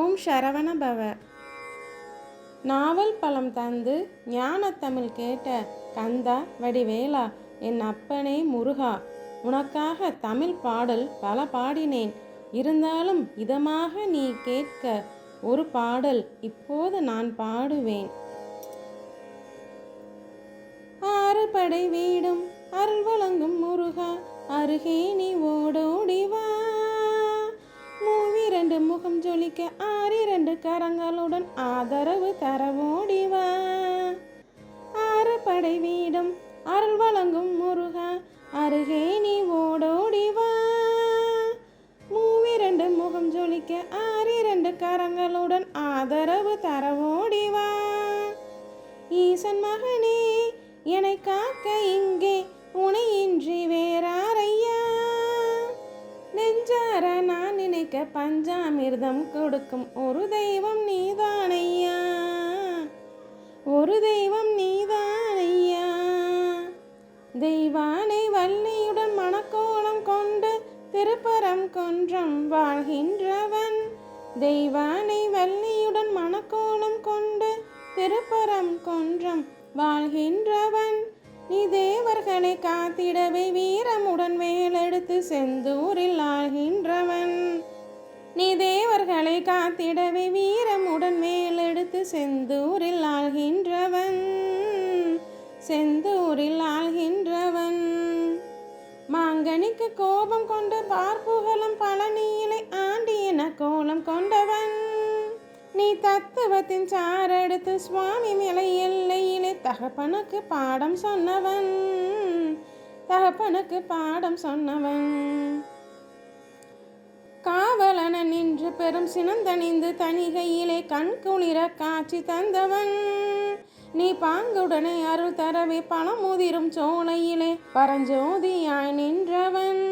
ஓம் சரவண பவ. நாவல் பழம் தந்து ஞானத்தமிழ் கேட்ட கந்தா வடிவேலா என் அப்பனே முருகா உனக்காக தமிழ் பாடல் பல பாடினேன். இருந்தாலும் இதமாக நீ கேட்க ஒரு பாடல் இப்போது நான் பாடுவேன். ஆறு படை வீடும் அருள் வழங்கும் முருகா அருகே நீ ஓடோடி இரண்டு முகம் ஜொலிக்க ஆறிரண்டு கரங்களுடன் ஆதரவு தரவோடிவா ஆறு படை வீடம் அருள் வழங்கும் முருகா அருகே நீ ஓடோடிவா மூவிரண்டு முகம் ஜொலிக்க ஆறிரண்டு கரங்களுடன் ஆதரவு தரவோடிவா ஈசன் மகனே என்னை காக்க இங்கே பஞ்சாமிர்தம் கொடுக்கும் ஒரு தெய்வம் நீதானையா? ஒரு தெய்வம் நீதானையா? தெய்வானை வள்ளியுடன் மணக்கோலம் கொண்டு திருப்பரம் கொன்றம் வாழ்கின்றவன். தெய்வானை வள்ளியுடன் மணக்கோலம் கொண்டு திருப்பரம் கொன்றம் வாழ்கின்றவன். நீ தேவர்களை காத்திடவே வீரமுடன் மேலெடுத்து செந்தூரில் ஆழ்கின்றவன் நீ தேவர்களை காத்திடவே வீரமுடன் மேலெடுத்து செந்தூரில் ஆள்கின்றவன். செந்தூரில் ஆள்கின்றவன். மாங்கனிக்கு கோபம் கொண்டு பார்ப்புகளும் பழனியிலே ஆண்டியன கோலம் கொண்டவன். நீ தத்துவத்தின் சாரெடுத்து சுவாமி மேலை எல்லையிலே தகப்பனுக்கு பாடம் சொன்னவன். தகப்பனுக்கு பாடம் சொன்னவன். காவலன நின்று பெரும் சினந்தணிந்து தணிகையிலே கண் குளிர காட்சி தந்தவன். நீ பாங்குடனே அருள் தரவே பழமுதிரும் சோலையிலே பரஞ்சோதியாய் நின்றவன்.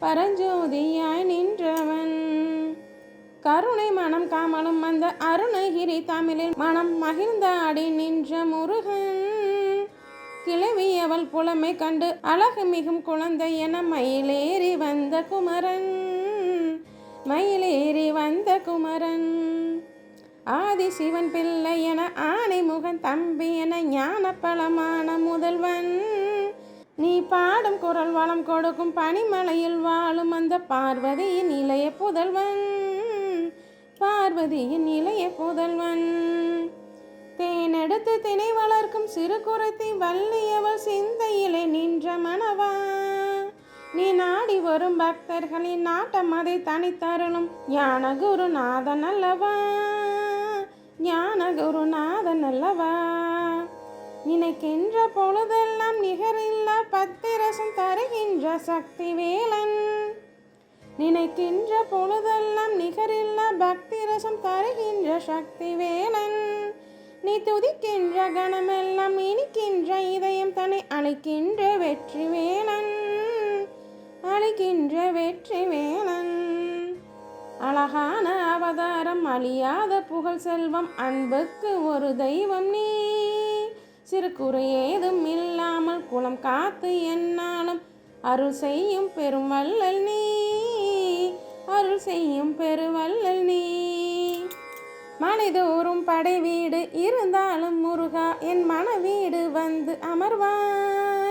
பரஞ்சோதியாய் நின்றவன். கருணை மனம் காமலும் அந்த அருணகிரி தமிழில் மனம் மகிழ்ந்த அடி நின்ற முருகன். கிளவியவள் புலமை கண்டு அழகு மிகும் குழந்தை என மயிலேறி வந்த குமரன். மயிலேறி வந்த குமரன். ஆதி சிவன் பிள்ளை என ஆனை முகன் தம்பி என ஞான பழமான முதல்வன். நீ பாடும் குரல் வளம் கொடுக்கும் பனிமலையில் வாழும் அந்த பார்வதியின் இளைய புதல்வன். பார்வதியின் இளைய புதல்வன். தேனெடுத்து திணை வளர்க்கும் சிறு குரத்தி வள்ளியவள் சிந்தையிலே நின்ற மனவா நீ நாடி வரும் பக்தர்களின் நாட்டம் அதை தனித்தருளும். ஞான குருநாதன் அல்லவா? ஞான குருநாதன் அல்லவா நினைக்கின்ற பொழுதெல்லாம் நிகரில்ல பத்திரசம் தருகின்ற சக்தி வேலன் நினைக்கின்ற பொழுதெல்லாம் நிகரில்ல பக்தி ரசம் தருகின்ற சக்தி வேலன் நீ துதிக்கின்ற கணமெல்லாம் இனிக்கின்ற இதயம் தன்னை அழைக்கின்ற வெற்றி வேலன் அழைக்கின்ற வெற்றி வேலன். அழகான அவதாரம் அழியாத புகழ் செல்வம் அன்புக்கு ஒரு தெய்வம் நீ. சிறு குறை ஏதும் இல்லாமல் குளம் காத்து என்னாலும் அருள் செய்யும் பெரும் வள்ளல் நீ. அருள் செய்யும் பெருவள்ளல் நீ. மனிதோறும் படை வீடு இருந்தாலும் முருகா என் மன வீடு வந்து அமர்வான்.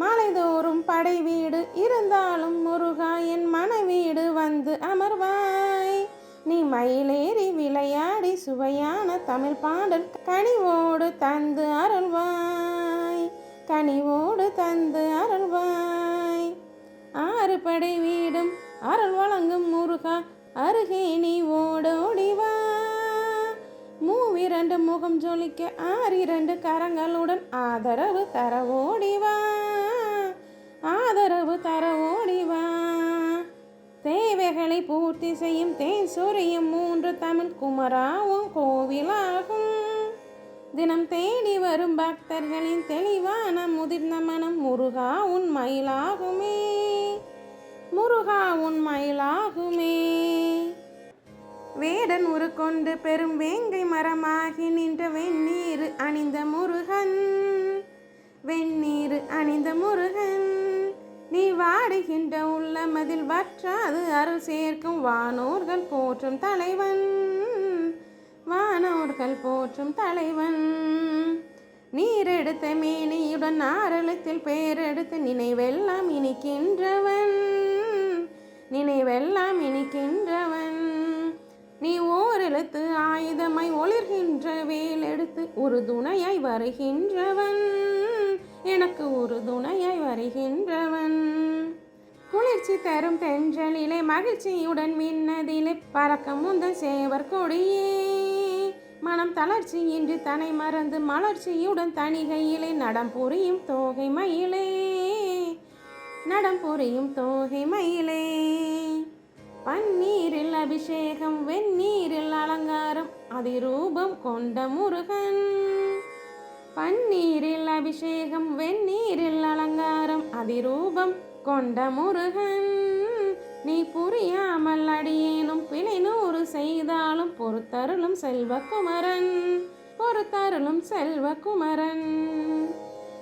மலைதோறும் படை வீடு இருந்தாலும் முருகா என் மன வீடு வந்து அமர்வாய். நீ மயிலேறி விளையாடி சுவையான தமிழ் பாடல் கனிவோடு தந்து அருள்வாய். கனிவோடு தந்து அருள்வாய். ஆறு படை வீடும் அருள் வழங்கும் முருகா அருகே நீ ஓடோடி வா மூவிரண்டு முகம் ஜொலிக்க ஆறிரண்டு கரங்களுடன் ஆதரவு தர ஓடிவா. ஆதரவு தர ஓடி வா தேவைகளை பூர்த்தி செய்யும் தேன் மூன்று தமிழ் குமராவும் கோவிலாகும். தினம் தேடி வரும் பக்தர்களின் தெளிவான முதிர்ந்த மனம் முருகா உன் மயிலாகுமே. முருகா உன் மயிலாகுமே. வேடன் உருக்கொண்டு பெரும் வேங்கை மரமாகி நின்ற வெந்நீர் அணிந்த முருகன். வாழ்கின்ற உள்ளமதில் வற்றாது அருள் சேர்க்கும் வானோர்கள் போற்றும் தலைவன். வானோர்கள் போற்றும் தலைவன். நீரெடுத்த மேனியுடன் ஆரளத்தில் பெயரெடுத்து நினைவெல்லாம் இனிக்கின்றவன். நினைவெல்லாம் இனிக்கின்றவன். நீ ஓரெழுத்து ஆயுதமாய் ஒளிர்கின்ற வேலெடுத்து ஒரு துணையாய் வருகின்றவன். எனக்கு ஒரு துணையாய் வருகின்றவன். மலர்ச்சி தரும் தென்றலிலே மகிழ்ச்சியுடன் மின்னதிலே பறக்க முந்த சேவர் கொடியே. மனம் தளர்ச்சி இன்று தனை மறந்து மலர்ச்சியுடன் தணிகையிலே நடம் புரியும் தோகை மயிலே. நடம் புரியும் தோகை மயிலே. பன்னீரில் அபிஷேகம் வெந்நீரில் அலங்காரம் அதிரூபம் கொண்ட முருகன். பன்னீரில் அபிஷேகம் வெந்நீரில் அலங்காரம் அதிரூபம் கொண்ட முருகன். நீ புரியாமல் அடியேனும் பிழை நூறு செய்தாலும் பொறுத்தருளும் செல்வகுமரன் பொறுத்தருளும் செல்வகுமரன்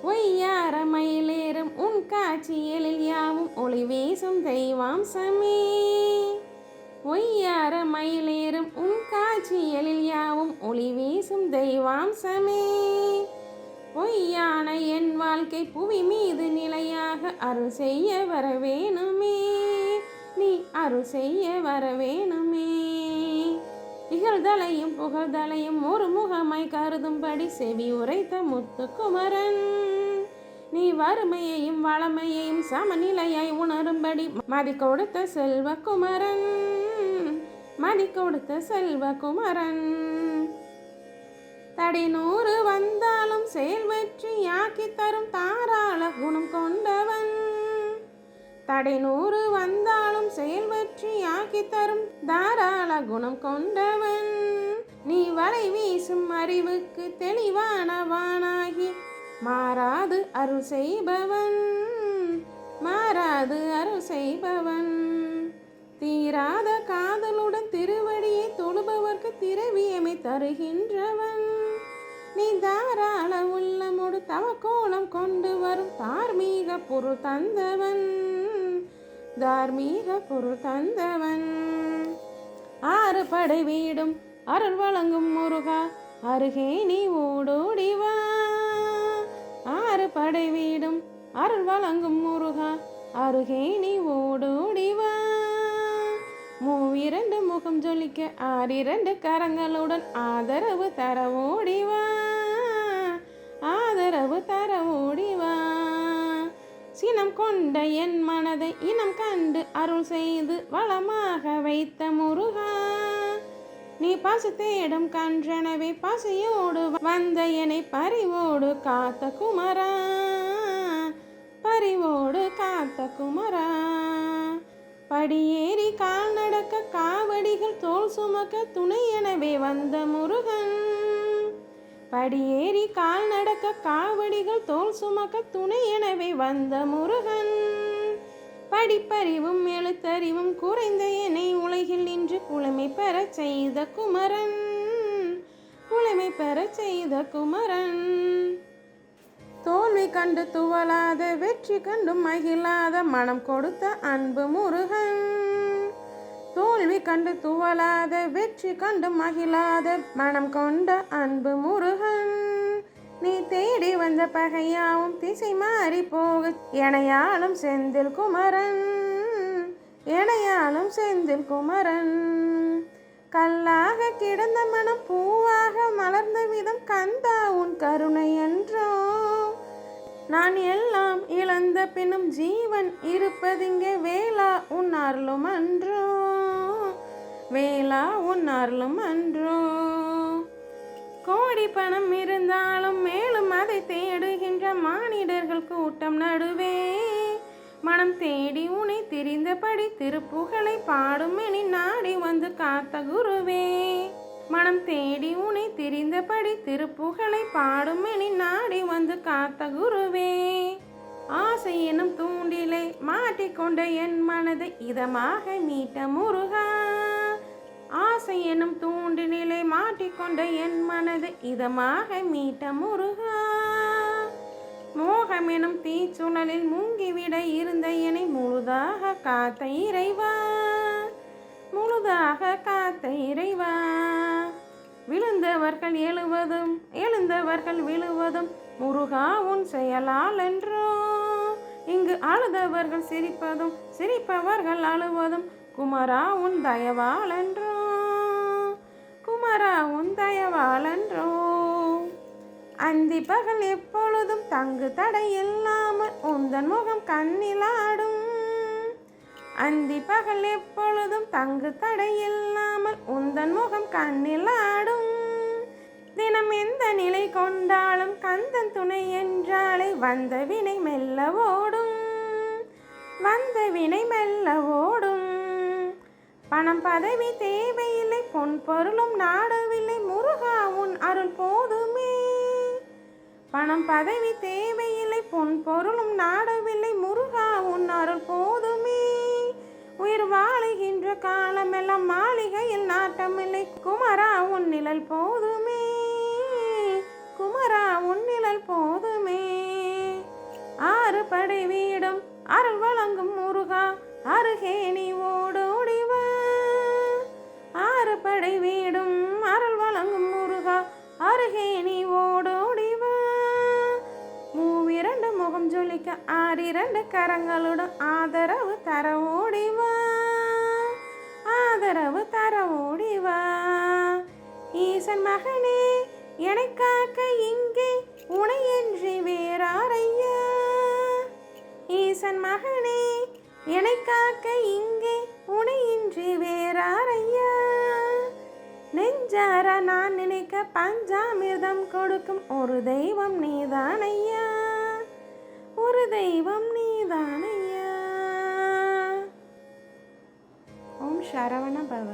ஒய்யார மயிலேறும் உன் காட்சியலில் யாவும் ஒளி வீசும் தெய்வாம்சமே ஒய்யார மயிலேறும் உன் காட்சியலில் யாவும் ஒளி வீசும் தெய்வாம்சமே பொய்யான என் வாழ்க்கை புவி மீது நில அருள் செய்ய வர வேணுமே நீ அருள் செய்ய வர வேணுமே இகழ்தலையும் புகழ்தலையும் ஒரு முகமாய் கருதும்படி செவி உரைத்த முத்துக்குமரன். நீ வறுமையையும் வளமையையும் சமநிலையாய் உணரும்படி மதி கொடுத்த செல்வகுமரன் மதி கொடுத்த செல்வகுமரன் தடை நூறு வந்தாலும் செயல் வெற்றியாக்கி தரும் தாராள குணம் கொண்டவன். தடை நூறு வந்தாலும் செயல் வெற்றியாக்கி தரும் தாராள குணம் கொண்டவன். நீ வலை வீசும் அறிவுக்கு தெளிவானவானாகி மாறாது அருள் செய்பவன். மாறாது அருள் செய்பவன். தீராத காதலுடன் திருவடியை தொழுபவர்க்கு திரவியமை தருகின்றவன். நீ தாராள உள்ளமோடு தவக்கோலம் கொண்டு வரும் தார்மீக பொருள் தந்தவன். தார்மீக பொருள் தந்தவன். ஆறு படை வீடும் அருள் வழங்கும் முருகா அருகே நீ ஓடோடிவா ஆறு படை வீடும் அருள் வழங்கும் முருகா அருகே நீ ஓடோடிவா மூவிரண்டு முகம் ஜொலிக்க ஆறிரண்டு கரங்களுடன் ஆதரவு தர ஓடிவா ஆதரவு தர ஓடிவா சினம் கொண்ட என் மனதை இனம் கண்டு அருள் செய்து வளமாக வைத்த முருகா. நீ பசு தேடும் கன்றனவே பசியோடு வந்த என்னை பறிவோடு காத்த குமரா. பறிவோடு காத்த குமரா. படியேறி கால் நடக்க காவடிகள் தோல் சுமக்க துணை எனவே வந்த முருகன். படியேறி கால் நடக்க காவடிகள் தோல் சுமக்க துணை எனவே வந்த முருகன். படிப்பறிவும் எழுத்தறிவும் குறைந்த என்னை உலகில் இன்று புலமை பெறச் செய்த குமரன். புலமை பெறச் செய்த குமரன். தோல்வி கண்டு துவலாத வெற்றி கண்டு மகிழாத மனம் கொடுத்த அன்பு முருகன். தோல்வி கண்டு துவலாத வெற்றி கண்டு மகிழாத மனம் கொண்ட அன்பு முருகன். நீ தேடி வந்த பகையாவும் திசை மாறி போக எனையாலும் செந்தில் குமரன். எனையாலும் செந்தில் குமரன். கல்லாக கிடந்த மனம் பூவாக மலர்ந்த விதம் கந்தா உன் கருணை என்றோ. நான் எல்லாம் இழந்த பின்னும் ஜீவன் இருப்பதிங்கே வேளா உன் அருளும் அன்றோ? வேளா உன் அருளும் அன்றோ? கோடி பணம் இருந்தாலும் மேலும் அதை தேடுகின்ற மானிடர்கள் கூட்டம் நடுவே. மனம் தேடி உனை திரிந்தபடி திருப்புகழை பாடும் என நாடி வந்து காத்த குருவே. மனம் தேடி உனை திரிந்தபடி திருப்புகளை பாடும் என நாடி வந்து காத்த குருவே. ஆசை எனும் தூண்டிலே மாட்டிக்கொண்ட என் மனதை இதமாக மீட்ட முருகா. ஆசை எனும் தூண்டினிலே மாட்டிக்கொண்ட என் மனதை இதமாக மீட்ட முருகா. மோகமெனும் தீச்சுழலில் மூங்கிவிட இருந்த என்னை முழுதாக காத்த இறைவா. முழுதாக காத்த இறைவா. விழுந்தவர்கள் எழுவதும் எழுந்தவர்கள் விழுவதும் முருகா உன் செயலால் என்றோ. இங்கு அழுதவர்கள் சிரிப்பதும் சிரிப்பவர்கள் அழுவதும் குமரா உன் தயவால் என்றோ. குமரா உன் தயவால் என்றோ. அந்தி பகல் எப்பொழுதும் தங்கு தடை இல்லாமல் உந்தன் முகம் கண்ணிலாடும் அந்தி பகல் எப்பொழுதும் தங்கு தடை இல்லாமல் உந்தன் முகம் கண்ணிலாடும் தினம் எந்த நிலை கொண்டாலும் கந்தன் துணை என்றாலே வந்த வினை மெல்ல ஓடும். வந்த வினை மெல்ல ஓடும். பணம் பதவி தேவையில்லை பொன் பொருளும் நாடவில்லை முருகா உன் அருள் போதுமே. பணம் பதவி தேவையில்லை பொன் பொருளும் நாடவில்லை முருகா உன் அருள் போதும் வாழுகின்ற காலமெல்லாம் மாளிகையில் நாட்டமில்லை. குமரா உன் நிழல் போதுமே. குமரா உன் நிழல் போதுமே. ஆறு படை வீடும் அருள் வழங்கும் முருகா அருகே நீ ஓடோடி வா ஆறு படை வீடும் அருள் வழங்கும் முருகா அருகே நீ ஓடோடி வா மூவிரண்டு முகம் ஜொலிக்க ஆறிரண்டு கரங்களுடன் ஆதரவு தர ஓடிவா. ஆதரவு தர வா ஈசன் மகனே எனக்காக இங்கே இங்கே என்று வேறாரையா? ஈசன் மகனே எனக்காக இங்கே இங்கே இன்றி வேறாரையா? நெஞ்சார நான் நினைக்க பஞ்சாமிர்தம் கொடுக்கும் ஒரு தெய்வம் நீதானையா? ஒரு தெய்வம் நீதானையா? ஓம் சரவண பவ